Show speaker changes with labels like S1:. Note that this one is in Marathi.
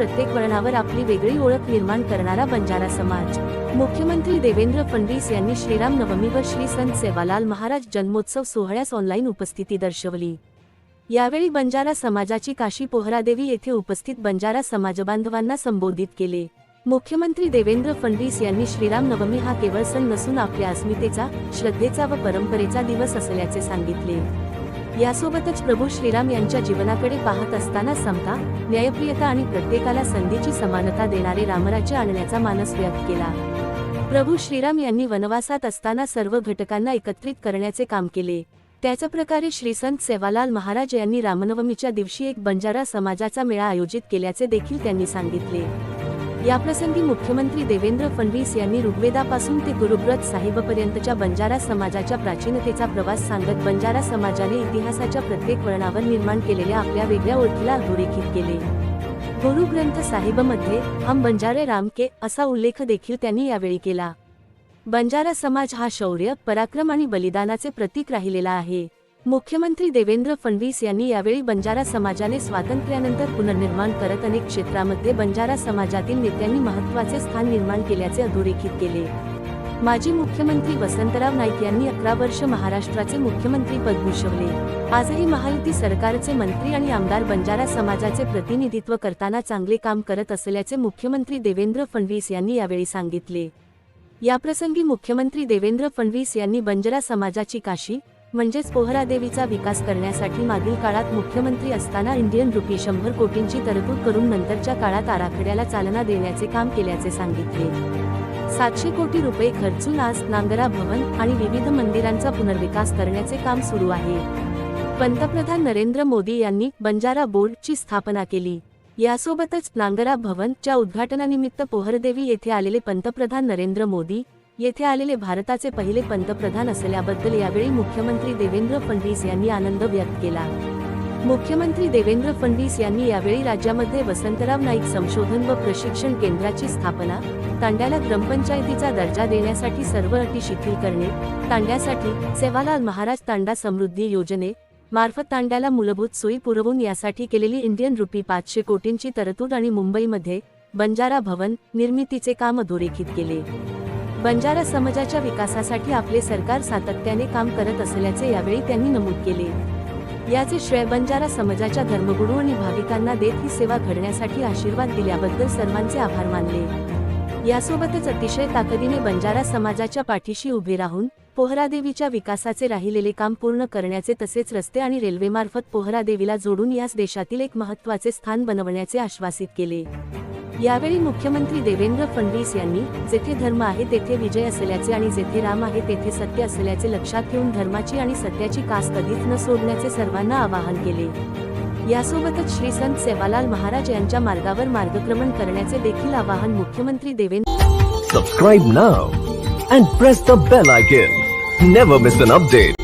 S1: प्रत्येक वळणावर आपली वेगळी ओळख निर्माण करणारा बंजारा समाज. मुख्यमंत्री देवेंद्र फडणवीस यांनी श्रीराम नवमी व श्री संत सेवालाल महाराज जन्मोत्सव सोहळ्यास ऑनलाईन उपस्थिती दर्शवली. यावेळी बंजारा समाजाची काशी पोहरादेवी येथे उपस्थित बंजारा समाजबांधवांना संबोधित केले. मुख्यमंत्री देवेंद्र फडणवीस यांनी श्रीराम नवमी हा केवळ सण नसून आपल्या अस्मितेचा श्रद्धेचा व परंपरेचा दिवस असल्याचे सांगितले. यासोबतच प्रभू श्रीराम यांच्या जीवनाकडे पाहत असताना समता न्यायप्रियता आणि प्रत्येकाला संधीची समानता देणारे रामराज्य आणण्याचा मानस व्यक्त केला. प्रभू श्रीराम यांनी वनवासात असताना सर्व घटकांना एकत्रित करण्याचे काम केले. त्याच प्रकारे श्रीसंत सेवालाल महाराज यांनी रामनवमीच्या दिवशी एक बंजारा समाजाचा मेळा आयोजित केल्याचे देखील त्यांनी सांगितले. याप्रसंगी मुख्यमंत्री देवेंद्र फडणवीस यांनी ऋग्वेदापासून ते गुरुग्रथ साहिबपर्यंतच्या बंजारा समाजाच्या प्राचीनतेचा प्रवास सांगत बंजारा समाजाने इतिहासाच्या प्रत्येक वळणावर निर्माण केलेल्या आपल्या वेगळ्या ओळखीला अधोरेखित केले. गुरु ग्रंथ साहिबमध्ये हम बंजारे राम के असा उल्लेख देखील त्यांनी यावेळी केला. बंजारा समाज हा शौर्य पराक्रम आणि बलिदानाचे प्रतीक राहिलेला आहे. मुख्यमंत्री देवेंद्र फडणवीस यांनी यावेळी बंजारा समाजाने स्वातंत्र्यानंतर पुनर्निर्माण करत अनेक क्षेत्रामध्ये बंजारा समाजातील नेत्यांनी महत्त्वाचे स्थान निर्माण केल्याचे अधोरेखित केले. माजी मुख्यमंत्री वसंतराव नाईक यांनी अकरा वर्ष महाराष्ट्राचे मुख्यमंत्री पद भूषवले. आजही महायुती सरकारचे मंत्री आणि आमदार बंजारा समाजाचे प्रतिनिधित्व करताना चांगले काम करत असल्याचे मुख्यमंत्री देवेंद्र फडणवीस यांनी यावेळी सांगितले. याप्रसंगी मुख्यमंत्री देवेंद्र फडणवीस यांनी बंजारा समाजाची काशी म्हणजेच पोहरादेवीचा विकास करण्यासाठी मागील काळात मुख्यमंत्री असताना इंडियन रुपी शंभर कोटींची तरतूद करून नंतरच्या काळात आराखड्याला चालना देण्याचे काम केल्याचे सांगितले. सातशे कोटी रुपये खर्चून आज नांगरा भवन आणि विविध मंदिरांचा पुनर्विकास करण्याचे काम सुरू आहे. पंतप्रधान नरेंद्र मोदी यांनी बंजारा बोर्डची स्थापना केली. यासोबतच नांगरा भवनच्या उद्घाटनानिमित्त पोहरदेवी येथे आलेले पंतप्रधान नरेंद्र मोदी येथे आलेले भारताचे पहिले पंतप्रधान असल्याबद्दल यावेळी मुख्यमंत्री देवेंद्र फडणवीस यांनी आनंद व्यक्त केला. मुख्यमंत्री देवेंद्र फडणवीस यांनी यावेळी राज्यामध्ये वसंतराव नाईक संशोधन व प्रशिक्षण केंद्राची स्थापना तांड्याला ग्रामपंचायतीचा दर्जा देण्यासाठी सर्व अटी शिथिल करणे तांड्यासाठी सेवालाल महाराज तांडा समृद्धी योजने मार्फत तांड्याला मूलभूत सोयी पुरवून यासाठी केलेली इंडियन रुपी पाचशे कोटींची तरतूद आणि मुंबईमध्ये बंजारा भवन निर्मितीचे काम अधोरेखित केले. बंजारा समाजाच्या विकासासाठी आपले सरकार सातत्याने काम करत असल्याचे यावेळी त्यांनी नमूद केले. याचे श्रेय बंजारा समाजाच्या धर्मगुरू आणि भाविकांना देत ही सेवा घडण्यासाठी आशीर्वाद दिल्याबद्दल सर्वांचे आभार मानले. यासोबतच अतिशय ताकदीने बंजारा समाजाच्या पाठीशी उभे राहून पोहरादेवीच्या विकासाचे राहिलेले काम पूर्ण करण्याचे तसेच रस्ते आणि रेल्वेमार्फत पोहरादेवीला जोडून यास देशातील एक महत्त्वाचे स्थान बनवण्याचे आश्वासित केले. यावेळी मुख्यमंत्री देवेंद्र फडणवीस यांनी जेथे धर्म आहे तेथे विजय असल्याचे आणि जेथे राम आहे तेथे सत्य असल्याचे लक्षात घेऊन धर्माची आणि सत्याची कास कधीच न सोडण्याचे सर्वांना आवाहन केले. यासोबतच श्री संत सेवालाल महाराज यांच्या मार्गावर मार्गक्रमण करण्याचे देखील आवाहन मुख्यमंत्री Devendra
S2: subscribe now and press the bell icon never miss an update